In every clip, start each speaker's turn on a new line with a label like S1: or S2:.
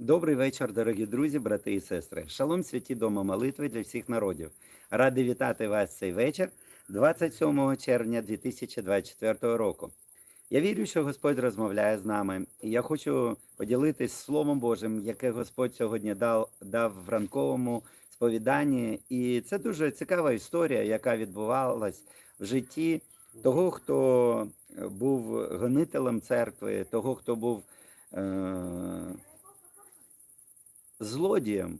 S1: Добрий вечір, дорогі друзі, брати і сестри. Шалом святі дома молитви для всіх народів. Радий вітати вас цей вечір, 27 червня 2024 року. Я вірю, що Господь розмовляє з нами, і я хочу поділитись Словом Божим, яке Господь сьогодні дав, дав в ранковому сповіданні. І це дуже цікава історія, яка відбувалась в житті того, хто був гонителем церкви, того, хто був. Е- злодієм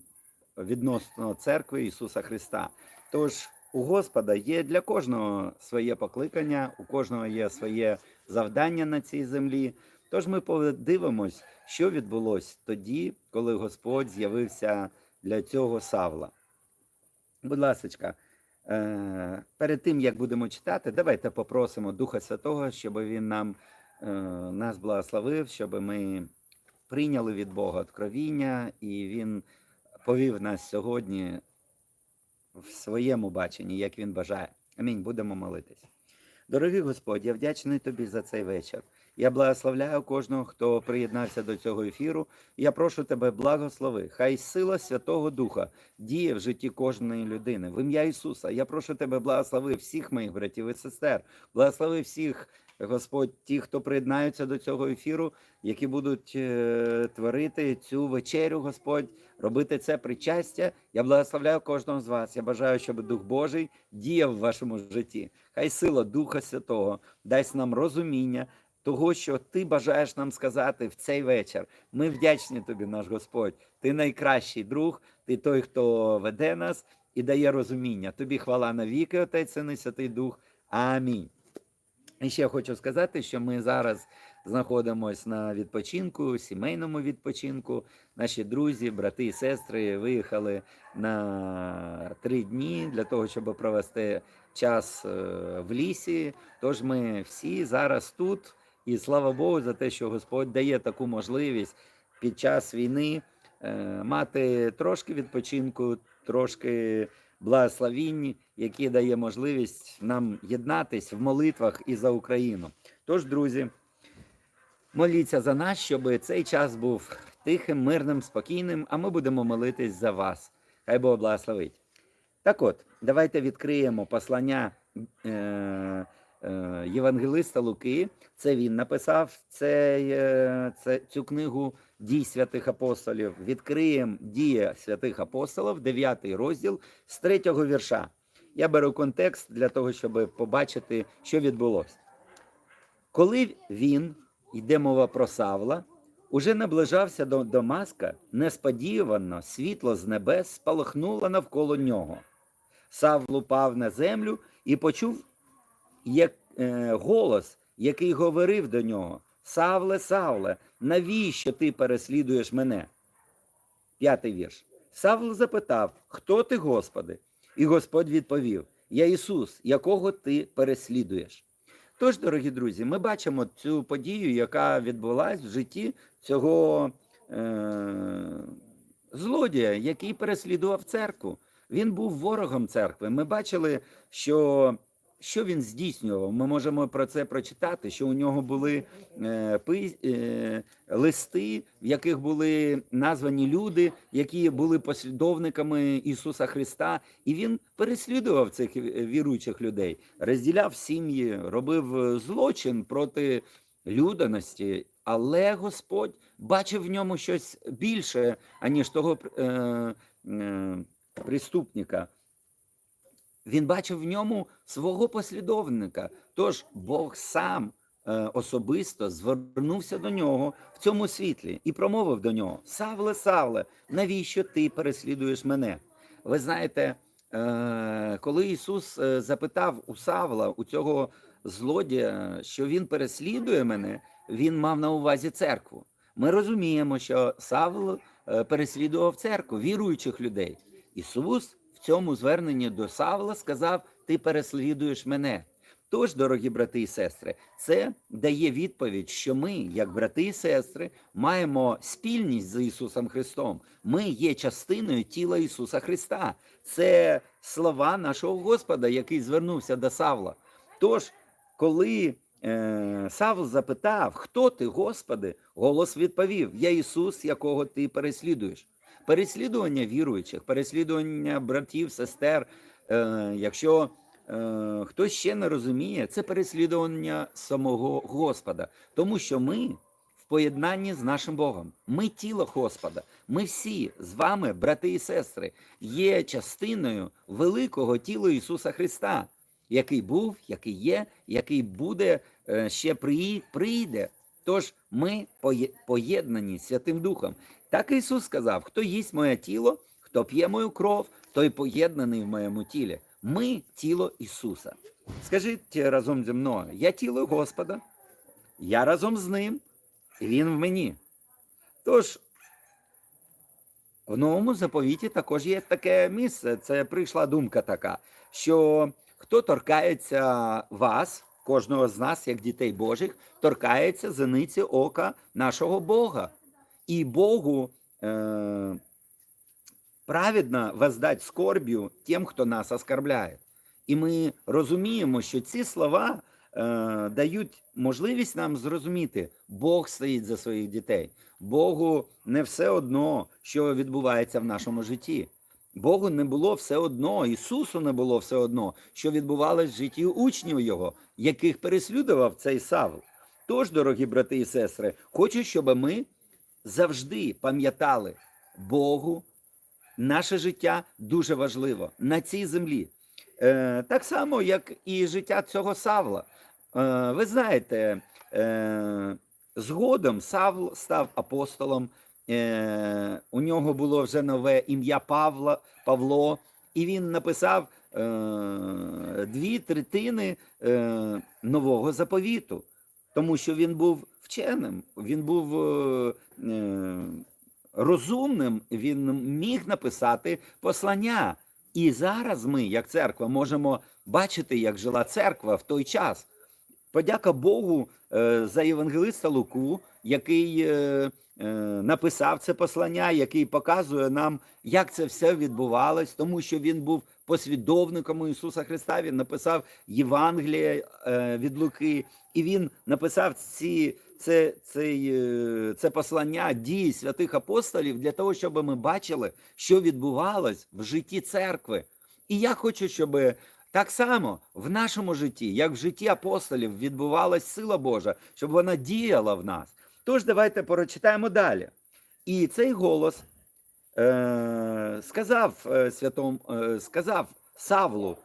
S1: відносно церкви Ісуса Христа. Тож у Господа є для кожного своє покликання, у кожного є своє завдання на цій землі. Тож ми подивимось, що відбулось тоді, коли Господь з'явився для цього Савла. Будь ласка, е, перед тим як будемо читати, давайте попросимо Духа Святого, щоб він нам е, нас благословив, щоб ми прийняли від Бога откровіння, і Він повів нас сьогодні в своєму баченні, як він бажає. Амінь. Будемо молитись. Дорогий Господь, я вдячний тобі за цей вечір. Я благословляю кожного, хто приєднався до цього ефіру. Я прошу тебе, благослови. Хай сила Святого Духа діє в житті кожної людини. В ім'я Ісуса. Я прошу тебе, благослови всіх моїх братів і сестер, благослови всіх, Господь, ті, хто приєднаються до цього ефіру, які будуть е, творити цю вечерю, Господь, робити це причастя. Я благословляю кожного з вас. Я бажаю, щоб Дух Божий діяв в вашому житті. Хай сила Духа Святого дасть нам розуміння того, що ти бажаєш нам сказати в цей вечір. Ми вдячні тобі, наш Господь. Ти найкращий друг, ти той, хто веде нас і дає розуміння. Тобі хвала навіки, Отець Син і Святий Дух. Амінь. І ще хочу сказати, що ми зараз знаходимося на відпочинку, сімейному відпочинку. Наші друзі, брати і сестри виїхали на три дні для того, щоб провести час е, в лісі. Тож ми всі зараз тут, і слава Богу, за те, що Господь дає таку можливість під час війни е, мати трошки відпочинку, трошки благословінь, які дає можливість нам єднатись в молитвах і за Україну. Тож, друзі, моліться за нас, щоб цей час був тихим, мирним, спокійним, а ми будемо молитись за вас. Хай Бог благословить. Так от, давайте відкриємо послання е, Євангелиста Луки. Це він написав цей, е, це, цю книгу дій святих апостолів. Відкриємо дія святих апостолів, 9 розділ з 3 вірша. Я беру контекст для того, щоб побачити, що відбулося. Коли він, йде мова про Савла, уже наближався до Дамаска, несподівано світло з небес спалахнуло навколо нього. Савл упав на землю і почув як, е, голос, який говорив до нього: Савле, Савле, навіщо ти переслідуєш мене? П'ятий вірш. Савл запитав, хто ти, Господи? І Господь відповів: Я Ісус, якого ти переслідуєш. Тож, дорогі друзі, ми бачимо цю подію, яка відбулась в житті цього е- злодія, який переслідував церкву. Він був ворогом церкви. Ми бачили, що що він здійснював. Ми можемо про це прочитати, що у нього були е, пи, е, листи, в яких були названі люди, які були послідовниками Ісуса Христа, і він переслідував цих віруючих людей, розділяв сім'ї, робив е, злочин проти людяності. Але Господь бачив в ньому щось більше, аніж того е, е, преступника. Він бачив в ньому свого послідовника. Тож Бог сам е, особисто звернувся до нього в цьому світлі і промовив до нього: Савле, Савле, навіщо ти переслідуєш мене? Ви знаєте, е, коли Ісус е, запитав у Савла, у цього злодія, що він переслідує мене, він мав на увазі церкву. Ми розуміємо, що Савл переслідував церкву віруючих людей. Ісус в цьому зверненні до Савла сказав: Ти переслідуєш мене. Тож, дорогі брати і сестри, це дає відповідь, що ми, як брати і сестри, маємо спільність з Ісусом Христом. Ми є частиною тіла Ісуса Христа. Це слова нашого Господа, який звернувся до Савла. Тож, коли е, Савл запитав, хто ти, Господи? Голос відповів: Я Ісус, якого ти переслідуєш. Переслідування віруючих, переслідування братів, сестер. Е, якщо е, хтось ще не розуміє, це переслідування самого Господа, тому що ми в поєднанні з нашим Богом. Ми тіло Господа. Ми всі з вами, брати і сестри, є частиною великого тіла Ісуса Христа, який був, який є, який буде е, ще при- прийде. Тож ми поєднані Святим Духом. Так Ісус сказав: хто їсть моє тіло, хто п'є мою кров, той поєднаний в моєму тілі. Ми тіло Ісуса. Скажіть разом зі мною: я тіло Господа, я разом з ним, і Він в мені. Тож в новому заповіті також є таке місце. Це прийшла думка така, що хто торкається вас, кожного з нас, як дітей Божих, торкається зениці ока нашого Бога. І Богу е, праведно воздать скорбію тим, хто нас оскорбляє. І ми розуміємо, що ці слова е, дають можливість нам зрозуміти, Бог стоїть за своїх дітей. Богу не все одно, що відбувається в нашому житті. Богу не було все одно, Ісусу не було все одно, що відбувалось в житті учнів Його, яких переслідував цей Савл. Тож, дорогі брати і сестри, хочу, щоб ми завжди пам'ятали Богу, наше життя дуже важливо на цій землі. Е, так само, як і життя цього Савла. Е, ви знаєте, е, згодом Савл став апостолом. Е, у нього було вже нове ім'я Павла, Павло, і він написав е, дві третини е, нового заповіту, тому що він був вченим, він був е, е, розумним, він міг написати послання. І зараз ми, як церква, можемо бачити, як жила церква в той час. Подяка Богу е, за євангелиста Луку, який е, написав це послання, який показує нам, як це все відбувалось, тому що він був послідовником Ісуса Христа. Він написав Євангеліє е, від Луки, і він написав ці, це, цей, е, це послання дії святих апостолів для того, щоб ми бачили, що відбувалось в житті церкви. І я хочу, щоб так само в нашому житті, як в житті апостолів, відбувалась сила Божа, щоб вона діяла в нас. Тож давайте прочитаємо далі. І цей голос е, сказав е, святому, е, сказав Савлу,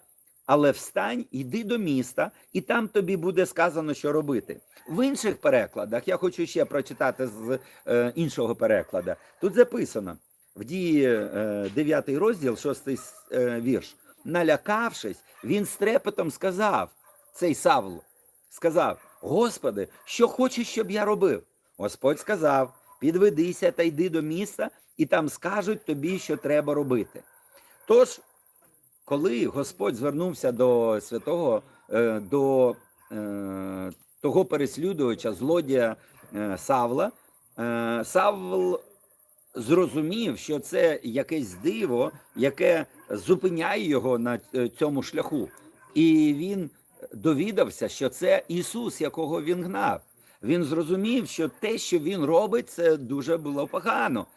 S1: але встань, йди до міста, і там тобі буде сказано, що робити. В інших перекладах, я хочу ще прочитати з е, іншого переклада. Тут записано в дії е, 9 розділ, 6 е, вірш. Налякавшись, він з трепетом сказав, цей Савл, сказав: Господи, що хочеш, щоб я робив? Господь сказав: підведися та йди до міста, і там скажуть тобі, що треба робити. Тож, коли Господь звернувся до святого, е, до е, того переслідувача, злодія е, Савла, Савл зрозумів, що це якесь диво, яке зупиняє його на цьому шляху. І він довідався, що це Ісус, якого він гнав. Він зрозумів, що те, що він робить, це дуже було погано.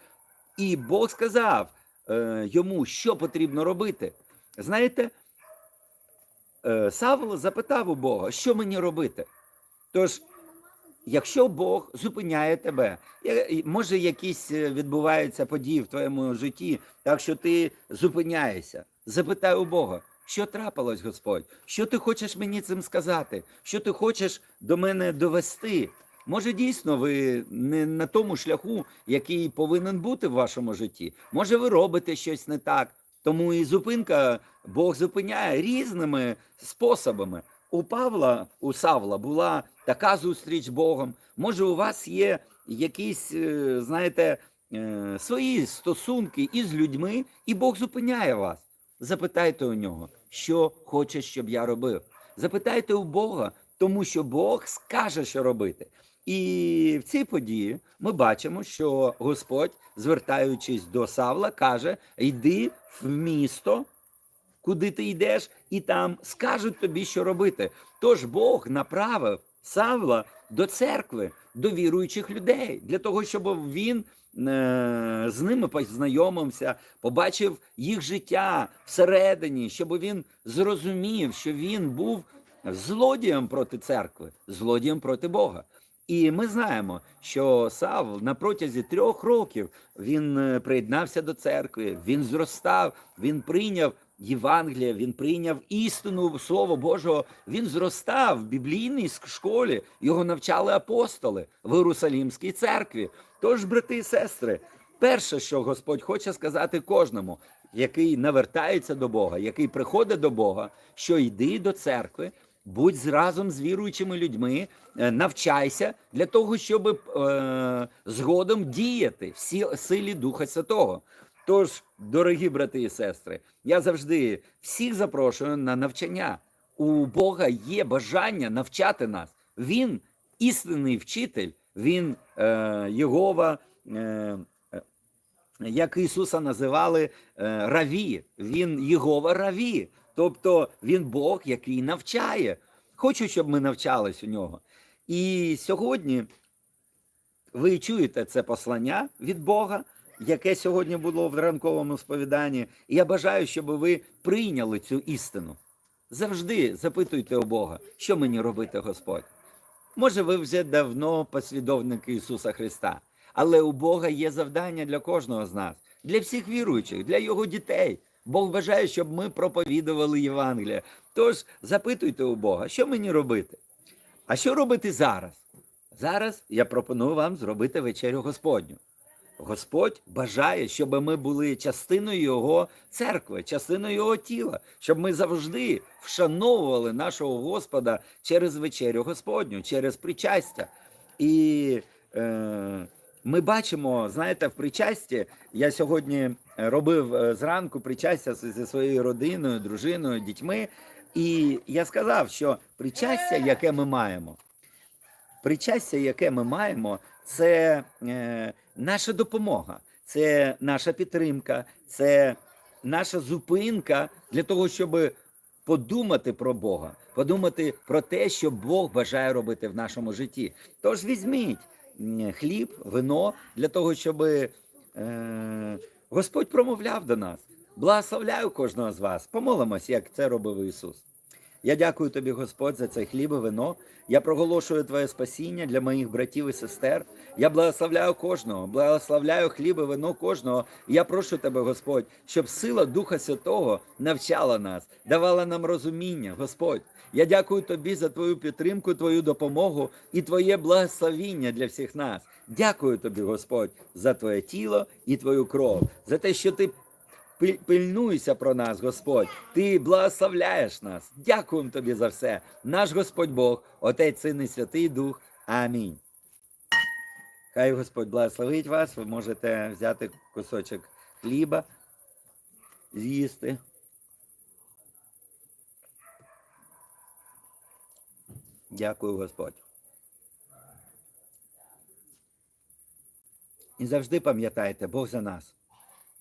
S1: І Бог сказав е, йому, що потрібно робити. Знаєте, е, Савл запитав у Бога, що мені робити. Тож, якщо Бог зупиняє тебе, може якісь е, відбуваються події в твоєму житті, так що ти зупиняєшся, запитай у Бога, що трапилось, Господь? Що ти хочеш мені цим сказати? Що ти хочеш до мене довести? Може, дійсно, ви не на тому шляху, який повинен бути в вашому житті. Може, ви робите щось не так. Тому і зупинка Бог зупиняє різними способами. У Павла, у Савла була така зустріч з Богом. Може, у вас є якісь, е, знаєте, е, свої стосунки із людьми, і Бог зупиняє вас. Запитайте у нього, що хоче, щоб я робив. Запитайте у Бога, тому що Бог скаже, що робити. І в цій події ми бачимо, що Господь, звертаючись до Савла, каже: йди в місто, куди ти йдеш, і там скажуть тобі, що робити. Тож Бог направив Савла до церкви, до віруючих людей, для того, щоб він з ними познайомився, побачив їх життя всередині, щоб він зрозумів, що він був злодієм проти церкви, злодієм проти Бога. І ми знаємо, що Сав на протязі трьох років він е, приєднався до церкви, він зростав, він прийняв Євангелія, він прийняв істину Слово Божого. Він зростав в біблійній школі. Його навчали апостоли в Єрусалімській церкві. Тож, брати і сестри, перше, що Господь хоче сказати кожному, який навертається до Бога, який приходить до Бога, що йди до церкви, будь разом з віруючими людьми, е, навчайся для того, щоб е, згодом діяти в сі- силі Духа Святого. Тож, дорогі брати і сестри, я завжди всіх запрошую на навчання. У Бога є бажання навчати нас. Він істинний вчитель, він е, Єгова, е, як Ісуса називали е, Раві. Він Єгова Раві. Тобто він Бог, який навчає. Хочу, щоб ми навчались у нього. І сьогодні ви чуєте це послання від Бога, яке сьогодні було в ранковому сповіданні. Я бажаю, щоб ви прийняли цю істину. Завжди запитуйте у Бога, що мені робити, Господь. Може, ви вже давно послідовники Ісуса Христа, але у Бога є завдання для кожного з нас, для всіх віруючих, для Його дітей. Бог бажає, щоб ми проповідували Євангелія. Тож запитуйте у Бога, що мені робити? А що робити зараз? Зараз я пропоную вам зробити вечерю Господню. Господь бажає, щоб ми були частиною Його церкви, частиною Його тіла, щоб ми завжди вшановували нашого Господа через вечерю Господню, через причастя. І е, ми бачимо, знаєте, в причасті я сьогодні робив е, зранку причастя зі своєю родиною, дружиною, дітьми. І я сказав, що причастя, яке ми маємо, причастя, яке ми маємо, це е, наша допомога, це наша підтримка, це наша зупинка для того, щоб подумати про Бога, подумати про те, що Бог бажає робити в нашому житті. Тож візьміть хліб, вино для того, щоб е, Господь промовляв до нас. Благословляю кожного з вас. Помолимось, як це робив Ісус. Я дякую тобі, Господь, за цей хліб і вино. Я проголошую Твоє спасіння для моїх братів і сестер. Я благословляю кожного, благословляю хліб і вино кожного. Я прошу тебе, Господь, щоб сила Духа Святого навчала нас, давала нам розуміння, Господь. Я дякую тобі за твою підтримку, твою допомогу і твоє благословіння для всіх нас. Дякую тобі, Господь, за твоє тіло і твою кров, за те, що ти Пильнуйся про нас, Господь. Ти благословляєш нас. Дякуємо тобі за все. Наш Господь Бог, Отець, Син і Святий Дух. Амінь. Хай Господь благословить вас. Ви можете взяти кусочок хліба, з'їсти. Дякую, Господь. І завжди пам'ятайте, Бог за нас.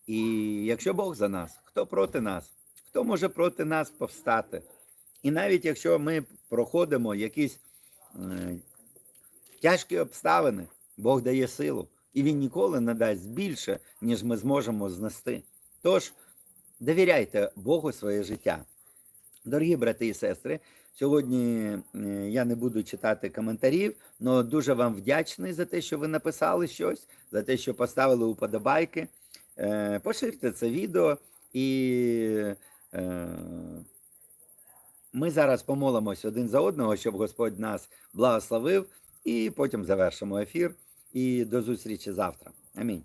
S1: І якщо Бог за нас, хто проти нас? Хто може проти нас повстати? І навіть якщо ми проходимо якісь е, тяжкі обставини, Бог дає силу, і Він ніколи не дасть більше, ніж ми зможемо знести. Тож довіряйте Богу своє життя. Дорогі брати і сестри, сьогодні е, я не буду читати коментарів, але дуже вам вдячний за те, що ви написали щось, за те, що поставили уподобайки. Е, Поширте це відео і е, ми зараз помолимось один за одного, щоб Господь нас благословив, і потім завершимо ефір. І до зустрічі завтра. Амінь.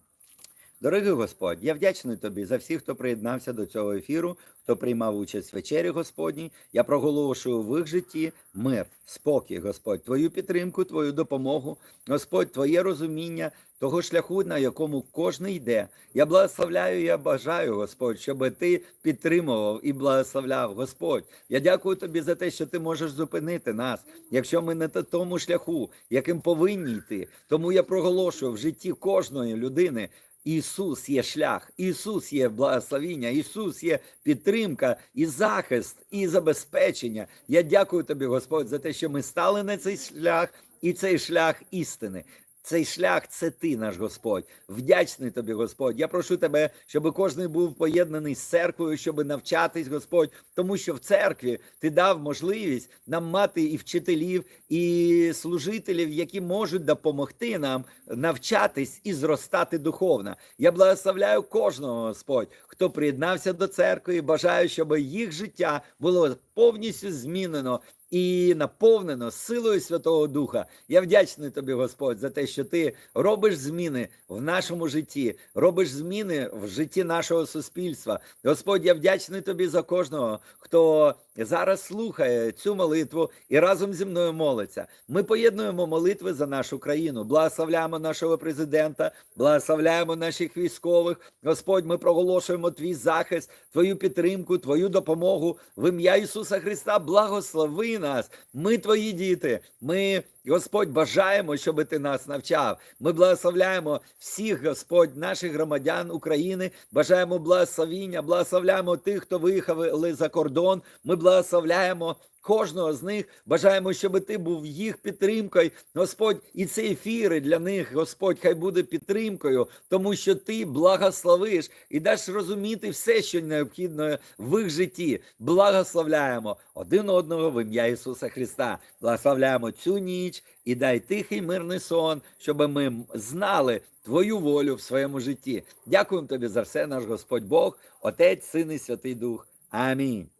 S1: Дорогий Господь, я вдячний тобі за всіх, хто приєднався до цього ефіру, хто приймав участь в вечері Господній. Я проголошую в їх житті мир, спокій, Господь, Твою підтримку, Твою допомогу, Господь, Твоє розуміння того шляху, на якому кожен йде. Я благословляю, я бажаю, Господь, щоб ти підтримував і благословляв, Господь. Я дякую тобі за те, що ти можеш зупинити нас, якщо ми не на тому шляху, яким повинні йти. Тому я проголошую в житті кожної людини Ісус є шлях, Ісус є благословіння, Ісус є підтримка і захист, і забезпечення. Я дякую тобі, Господь, за те, що ми стали на цей шлях, і цей шлях істини. Цей шлях це ти, наш Господь. Вдячний тобі, Господь. Я прошу тебе, щоб кожен був поєднаний з церквою, щоб навчатись, Господь, тому що в церкві ти дав можливість нам мати і вчителів, і служителів, які можуть допомогти нам навчатись і зростати духовно. Я благословляю кожного, Господь, хто приєднався до церкви, і бажаю, щоб їх життя було повністю змінено і наповнено силою Святого Духа. Я вдячний тобі, Господь, за те, що ти робиш зміни в нашому житті, робиш зміни в житті нашого суспільства. Господь, я вдячний тобі за кожного, хто зараз слухає цю молитву і разом зі мною молиться. Ми поєднуємо молитви за нашу країну, благословляємо нашого президента, благословляємо наших військових. Господь, ми проголошуємо твій захист, твою підтримку, твою допомогу в ім'я Ісуса Христа. Благослови нас. Ми твої діти. Ми, Господь, бажаємо, щоб ти нас навчав. Ми благословляємо всіх, Господь, наших громадян України. Бажаємо благословіння, благословляємо тих, хто виїхали за кордон. Ми благословляємо. Кожного з них бажаємо, щоб ти був їх підтримкою, Господь, і ці ефіри для них, Господь, хай буде підтримкою, тому що ти благословиш і даш розуміти все, що необхідно в їх житті. Благословляємо один одного в ім'я Ісуса Христа. Благословляємо цю ніч і дай тихий мирний сон, щоб ми знали Твою волю в своєму житті. Дякуємо тобі за все, наш Господь Бог, Отець, Син і Святий Дух. Амінь.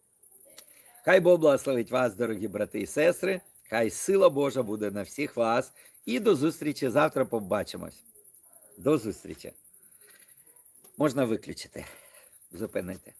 S1: Хай Бог благословить вас, дорогі брати і сестри. Хай сила Божа буде на всіх вас. І до зустрічі. Завтра побачимось. До зустрічі. Можна виключити, зупинити.